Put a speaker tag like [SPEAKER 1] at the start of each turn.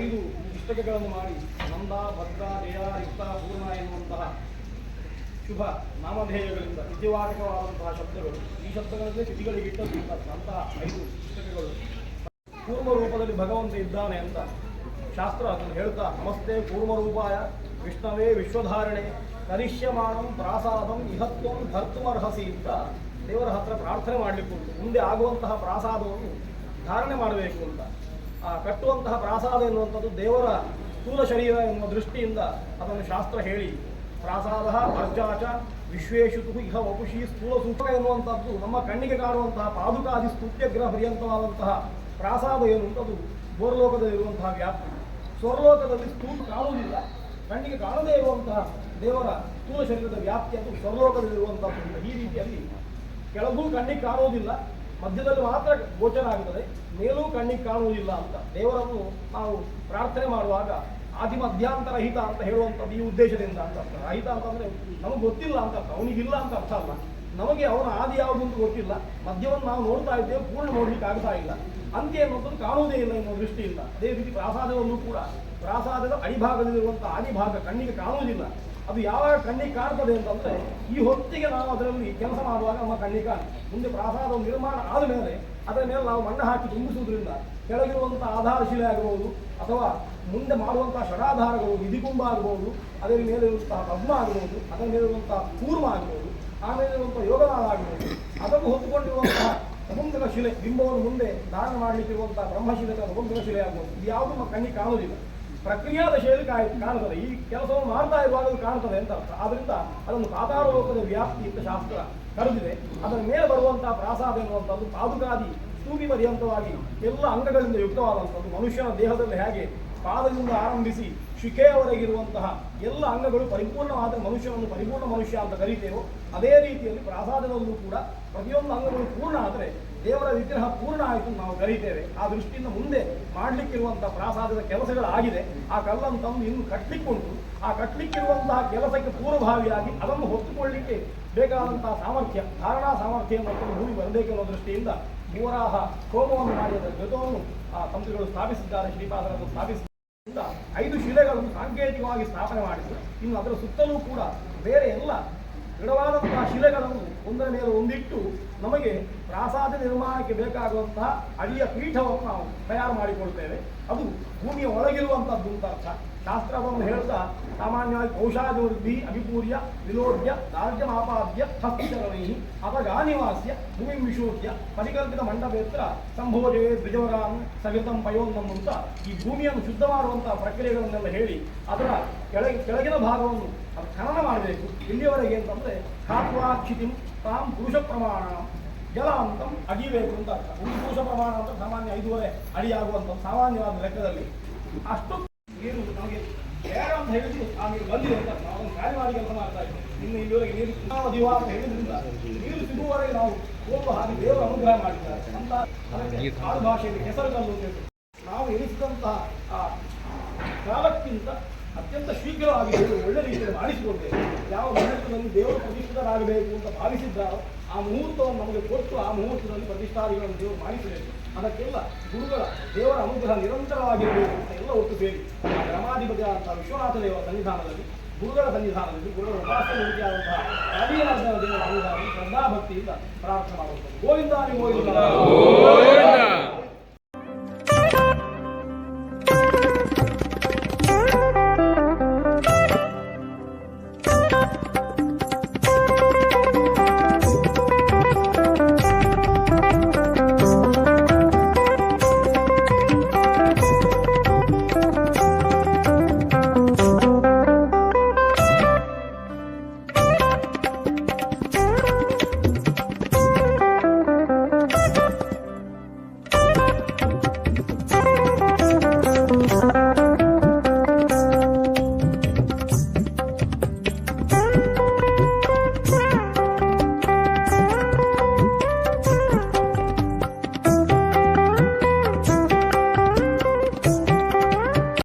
[SPEAKER 1] ಐದು ಪುಸ್ತಕಗಳನ್ನು ಮಾಡಿ, ನಂದ ಭದ್ರ ಜಯ, ರಿಕ್ತ, ಪೂರ್ಣ ಎನ್ನುವಂತಹ ಶುಭ ನಾಮಧೇಯಗಳಿಂದ ವಿದ್ಯವಾಚಕವಾದಂತಹ ಶಬ್ದಗಳು. ಈ ಶಬ್ದಗಳನ್ನೇ ತಿಥಿಗಳಿಗೆ ಇಟ್ಟಂತಹ ಐದು ಪುಸ್ತಕಗಳು. ಪೂರ್ವ ರೂಪದಲ್ಲಿ ಭಗವಂತ ಇದ್ದಾನೆ ಅಂತ ಶಾಸ್ತ್ರ ಅದನ್ನು ಹೇಳ್ತಾ, ನಮಸ್ತೆ ಪೂರ್ವರೂಪಾಯ ವಿಷ್ಣವೇ ವಿಶ್ವಧಾರಣೆ ಕರಿಷ್ಯಮಾಣಂ ಪ್ರಾಸಾದಂ ಇಹತ್ವಂ ಧರ್ತುಮರ್ಹಸಿ ಅಂತ ದೇವರ ಹತ್ರ ಪ್ರಾರ್ಥನೆ ಮಾಡಲಿಕ್ಕುಂಟು. ಮುಂದೆ ಆಗುವಂತಹ ಪ್ರಾಸಾದವನ್ನು ಧಾರಣೆ ಮಾಡಬೇಕು ಅಂತ. ಕಟ್ಟುವಂತಹ ಪ್ರಾಸಾದ ಎನ್ನುವಂಥದ್ದು ದೇವರ ಸ್ಥೂಲ ಶರೀರ ಎನ್ನುವ ದೃಷ್ಟಿಯಿಂದ ಅದನ್ನು ಶಾಸ್ತ್ರ ಹೇಳಿ. ಪ್ರಾಸಾದ ಅರ್ಜಾಚ ವಿಶ್ವೇಶು ಇಹ ವಪುಷಿ ಸ್ಥೂಲ ಸೂತ್ರ ಎನ್ನುವಂಥದ್ದು ನಮ್ಮ ಕಣ್ಣಿಗೆ ಕಾಣುವಂತಹ ಪಾದುಕಾದಿ ಸ್ತುತ್ಯಗ್ರಹ ಪರ್ಯಂತವಾದಂತಹ ಪ್ರಾಸಾದ ಎನ್ನುವಂಥದ್ದು ಗೋರ್ಲೋಕದಲ್ಲಿರುವಂತಹ ವ್ಯಾಪ್ತಿ. ಸ್ವರ್ಲೋಕದಲ್ಲಿ ಸ್ಥೂಲ ಕಾಣುವುದಿಲ್ಲ. ಕಣ್ಣಿಗೆ ಕಾಣದೇ ಇರುವಂತಹ ದೇವರ ಸ್ಥೂಲ ಶರೀರದ ವ್ಯಾಪ್ತಿ ಅದು ಸ್ವರ್ಲೋಕದಲ್ಲಿ ಅಂತ. ಈ ರೀತಿಯಲ್ಲಿ ಕೆಳಗೂ ಕಣ್ಣಿಗೆ ಕಾಣುವುದಿಲ್ಲ. ಮಧ್ಯದಲ್ಲಿ ಮಾತ್ರ ಗೋಚರ ಆಗುತ್ತದೆ ಮೇಲೂ ಕಣ್ಣಿಗೆ ಕಾಣುವುದಿಲ್ಲ ಅಂತ. ದೇವರನ್ನು ನಾವು ಪ್ರಾರ್ಥನೆ ಮಾಡುವಾಗ ಆದಿ ಮಧ್ಯಾಂತರಹಿತ ಅಂತ ಹೇಳುವಂಥದ್ದು ಈ ಉದ್ದೇಶದಿಂದ ಅಂತ ಅರ್ಥ. ರಹಿತ ಅಂತಂದ್ರೆ ನಮಗೆ ಗೊತ್ತಿಲ್ಲ ಅಂತ ಅರ್ಥ. ಅವನಿಗಿಲ್ಲ ಅಂತ ಅರ್ಥ ಅಲ್ಲ. ನಮಗೆ ಅವನ ಆದಿ ಯಾವುದು ಅಂತ ಗೊತ್ತಿಲ್ಲ. ಮಧ್ಯವನ್ನು ನಾವು ನೋಡ್ತಾ ಇದ್ದೇವೆ, ಪೂರ್ಣ ನೋಡ್ಲಿಕ್ಕೆ ಆಗ್ತಾ ಇಲ್ಲ. ಅಂತ್ಯ ಅನ್ನೋದನ್ನು ಕಾಣುವುದೇ ಇಲ್ಲ ಎನ್ನುವ ದೃಷ್ಟಿಯಿಂದ. ಅದೇ ರೀತಿ ಪ್ರಾಸಾದವನ್ನು ಕೂಡ, ಪ್ರಾಸಾದದ ಅಡಿಭಾಗದಲ್ಲಿರುವಂತಹ ಆದಿಭಾಗ ಕಣ್ಣಿಗೆ ಕಾಣುವುದಿಲ್ಲ. ಅದು ಯಾವಾಗ ಕಣ್ಣಿಗೆ ಕಾಣ್ತದೆ ಅಂತಂದ್ರೆ, ಈ ಹೊತ್ತಿಗೆ ನಾವು ಅದರಲ್ಲಿ ಕೆಲಸ ಮಾಡುವಾಗ ನಮ್ಮ ಕಣ್ಣಿಗೆ ಕಾಣ ಮುಂದೆ ಪ್ರಾಸಾದ ನಿರ್ಮಾಣ ಆದ ಮೇಲೆ ಅದರ ಮೇಲೆ ನಾವು ಮಣ್ಣು ಹಾಕಿ ತುಂಬಿಸುವುದರಿಂದ ಕೆಳಗಿರುವಂತಹ ಆಧಾರ ಶಿಲೆ ಆಗಬಹುದು ಅಥವಾ ಮುಂದೆ ಮಾಡುವಂತಹ ಷಡಾಧಾರಗಳು, ವಿಧಿಕುಂಭ ಆಗಬಹುದು ಅದರ ಮೇಲೆ ಇರುವಂತಹ ಪದ್ಮ ಆಗಬಹುದು ಅದರ ಮೇಲೆ ಇರುವಂತಹ ಕೂರ್ಮ ಆಗಬಹುದು ಆಮೇಲೆ ಇರುವಂತಹ ಯೋಗದಾನ ಆಗಬಹುದು ಅದನ್ನು ಹೊತ್ತುಕೊಂಡಿರುವಂತಹ ಸಮುದ್ರ ಶಿಲೆ, ಬಿಂಬವನ್ನು ಮುಂದೆ ಧಾರಣ ಮಾಡಲಿಕ್ಕಿರುವಂತಹ ಬ್ರಹ್ಮಶಿಲೆ ಅಥವಾ ಸಮುದ್ರ ಶಿಲೆ ಆಗಬಹುದು ಇದು ಯಾವುದು ನಮ್ಮ ಕಣ್ಣಿಗೆ ಕಾಣುವುದಿಲ್ಲ. ಪ್ರಕ್ರಿಯಾದ ಶೈಲಿ ಕಾಣುತ್ತದೆ. ಈ ಕೆಲಸವನ್ನು ಮಾಡ್ತಾ ಇರುವಾಗ ಅಂತ ಅರ್ಥ. ಆದ್ರಿಂದ ಅದನ್ನು ಪಾತಾಳ ಲೋಕದ ವ್ಯಾಪ್ತಿ ಅಂತ ಶಾಸ್ತ್ರ ಕರೆದಿದೆ. ಅದರ ಮೇಲೆ ಬರುವಂತಹ ಪ್ರಾಸಾದ ಎನ್ನುವಂಥದ್ದು ಪಾದುಕಾದಿ ಸ್ತೂಪಿ ಪರ್ಯಂತವಾಗಿ ಎಲ್ಲ ಅಂಗಗಳಿಂದ ಯುಕ್ತವಾದಂಥದ್ದು. ಮನುಷ್ಯನ ದೇಹದಲ್ಲಿ ಹೇಗೆ ಪಾದದಿಂದ ಆರಂಭಿಸಿ ಶಿಖೆಯವರೆಗಿರುವಂತಹ ಎಲ್ಲ ಅಂಗಗಳು ಪರಿಪೂರ್ಣವಾದ ಮನುಷ್ಯನನ್ನು ಪರಿಪೂರ್ಣ ಮನುಷ್ಯ ಅಂತ ಕರೀತೇವೋ, ಅದೇ ರೀತಿಯಲ್ಲಿ ಪ್ರಾಸಾದದಲ್ಲೂ ಕೂಡ ಪ್ರತಿಯೊಂದು ಅಂಗಗಳು ಪೂರ್ಣ ಆದರೆ ದೇವರ ವಿಗ್ರಹ ಪೂರ್ಣ ಆಯಿತು ನಾವು ಕರೀತೇವೆ. ಆ ದೃಷ್ಟಿಯಿಂದ ಮುಂದೆ ಮಾಡಲಿಕ್ಕಿರುವಂತಹ ಪ್ರಾಸಾದದ ಕೆಲಸಗಳಾಗಿದೆ. ಆ ಕಲ್ಲನ್ನು ತಂದು ಇನ್ನು ಕಟ್ಟಲಿಕ್ಕುಂಟು ಆ ಕಟ್ಟಲಿಕ್ಕಿರುವಂತಹ ಕೆಲಸಕ್ಕೆ ಪೂರ್ವಭಾವಿಯಾಗಿ ಅದನ್ನು ಹೊತ್ತುಕೊಳ್ಳಲಿಕ್ಕೆ ಬೇಕಾದಂತಹ ಸಾಮರ್ಥ್ಯ, ಧಾರಣಾ ಸಾಮರ್ಥ್ಯ ಮತ್ತು ಭೂಮಿ ಬರಬೇಕೆನ್ನುವ ದೃಷ್ಟಿಯಿಂದ ಮೂರಾಹ ಹೋಮವನ್ನು ಮಾಡಿದ ಜೊತೆಯನ್ನು ಆ ಸಂಸ್ಥೆಗಳು ಸ್ಥಾಪಿಸಿದ್ದಾರೆ, ಶ್ರೀಪಾದರನ್ನು ಸ್ಥಾಪಿಸಿದ್ದಾರೆ. ಇಂದ ಐದು ಶಿಲೆಗಳನ್ನು ಸಾಂಕೇತಿಕವಾಗಿ ಸ್ಥಾಪನೆ ಮಾಡಿದ್ರು. ಇನ್ನು ಅದರ ಸುತ್ತಲೂ ಕೂಡ ಬೇರೆ ಎಲ್ಲ ದೃಢವಾದಂತಹ ಶಿಲೆಗಳನ್ನು ಒಂದರ ಮೇಲೆ ಒಂದಿಟ್ಟು ನಮಗೆ ಪ್ರಾಸಾದ ನಿರ್ಮಾಣಕ್ಕೆ ಬೇಕಾಗುವಂತಹ ಅಡಿಯ ಪೀಠವನ್ನು ನಾವು ತಯಾರು ಮಾಡಿಕೊಳ್ತೇವೆ. ಅದು ಭೂಮಿಯ ಒಳಗಿರುವಂಥದ್ದು ಅಂತ ಅರ್ಥ ಶಾಸ್ತ್ರವನ್ನು ಹೇಳ್ತಾ ಸಾಮಾನ್ಯವಾಗಿ ಕೌಶಾಭಿವೃದ್ಧಿ ಅಭಿಪೂರ್ಯ ವಿಲೋಡ್ಯ ರಾಜ್ಯಮಾಪಾದ್ಯ ಹಸ್ತಿಚರಣೈ ಅಪಗಾನಿವಾಸ್ಯ ಭೂಮಿ ವಿಶೋಧ್ಯ ಪರಿಕಲ್ಪಿತ ಮಂಡಪೇತ್ರ, ಸಂಭೋಜೆ ದ್ವಿಜವರಾನ್ ಸವಿತಂ ಪಯೋನ್ನಂ ಅಂತ ಈ ಭೂಮಿಯನ್ನು ಶುದ್ಧ ಮಾಡುವಂತಹ ಪ್ರಕ್ರಿಯೆಗಳನ್ನೆಲ್ಲ ಹೇಳಿ ಅದರ ಕೆಳಗೆ ಕೆಳಗಿನ ಭಾಗವನ್ನು ಅದು ಖನನ ಮಾಡಬೇಕು. ಇಲ್ಲಿಯವರೆಗೆ ಅಂತಂದ್ರೆ ಖಾತ್ವಾಕ್ಷಿತಿ ತಾಂ ಪುರುಷ ಪ್ರಮಾಣ ಜಲ ಅಂತ ಅಗಿಬೇಕು ಅಂತ ಅರ್ಥ. ಪುರುಷ ಪ್ರಮಾಣ ಅಂತ ಸಾಮಾನ್ಯ ಐದೂವರೆ ಅಡಿ ಆಗುವಂತ ಸಾಮಾನ್ಯವಾದ ಲೆಕ್ಕದಲ್ಲಿ ಅಷ್ಟು ನೀರು ನಮಗೆ ಬೇಡ ಅಂತ ಹೇಳಿದ್ರು ಆಮೇಲೆ ನೀರು ಬಂದಿದೆ ಅಂತ ನಾವು ಮಾಡಿ ಕೆಲಸ ಮಾಡ್ತಾ ಇದ್ದೀವಿ. ಇನ್ನು ಇಲ್ಲಿವರೆಗೆ ನೀರು ದಿವ ಅಂತ ಹೇಳಿದ್ರಿಂದ ನೀರು ಸಿಗುವವರೆಗೆ ನಾವು ಹೋಗುವ ಹಾಗೆ ದೇವರ ಅನುಗ್ರಹ ಮಾಡಿದ್ದಾರೆ. ಅಂತ ಅದಕ್ಕೆ ಭಾಷೆಯಲ್ಲಿ ಹೆಸರುಗಲ್ಲು ಅಂತ ನಾವು ಎನಿಸಿದಂತಹ ಆ ಕಾಲಕ್ಕಿಂತ ಅತ್ಯಂತ ಶೀಘ್ರವಾಗಿ ಒಳ್ಳೆ ರೀತಿಯಲ್ಲಿ ಮಾಡಿಸಿಕೊಂಡೆ ಯಾವ ಮನಸ್ಸಿನಲ್ಲಿ ದೇವರು ಪ್ರತಿಷ್ಠಿತರಾಗಬೇಕು ಅಂತ ಭಾವಿಸಿದ್ದಾರೋ ಆ ಮುಹೂರ್ತವನ್ನು ನಮಗೆ ಕೊಟ್ಟು ಆ ಮುಹೂರ್ತದಲ್ಲಿ ಪ್ರತಿಷ್ಠಾದಿಗಳನ್ನು ದೇವರು ಮಾಡಿಸಬೇಕು. ಅದಕ್ಕೆಲ್ಲ ಗುರುಗಳ ದೇವರ ಅನುಗ್ರಹ ನಿರಂತರವಾಗಿರಬೇಕು ಅಂತ ಎಲ್ಲ ಒಟ್ಟು ಸೇರಿ ಗ್ರಾಮಾಧಿಪತಿ ಆದಂತಹ ವಿಶ್ವನಾಥ ದೇವರ ಸನ್ನಿಧಾನದಲ್ಲಿ, ಗುರುಗಳ ಸನ್ನಿಧಾನದಲ್ಲಿ, ಗುರುಗಳ ಉಪಾಸನೆ ರೀತಿಯಾದಂತಹ ರಾಜೀನಾಥ ದೇವರ ಸನ್ನಿಧಾನದಲ್ಲಿ ಶ್ರದ್ಧಾಭಕ್ತಿಯಿಂದ ಪ್ರಾರ್ಥನೆ ಮಾಡುವಂಥದ್ದು ಗೋವಿಂದ.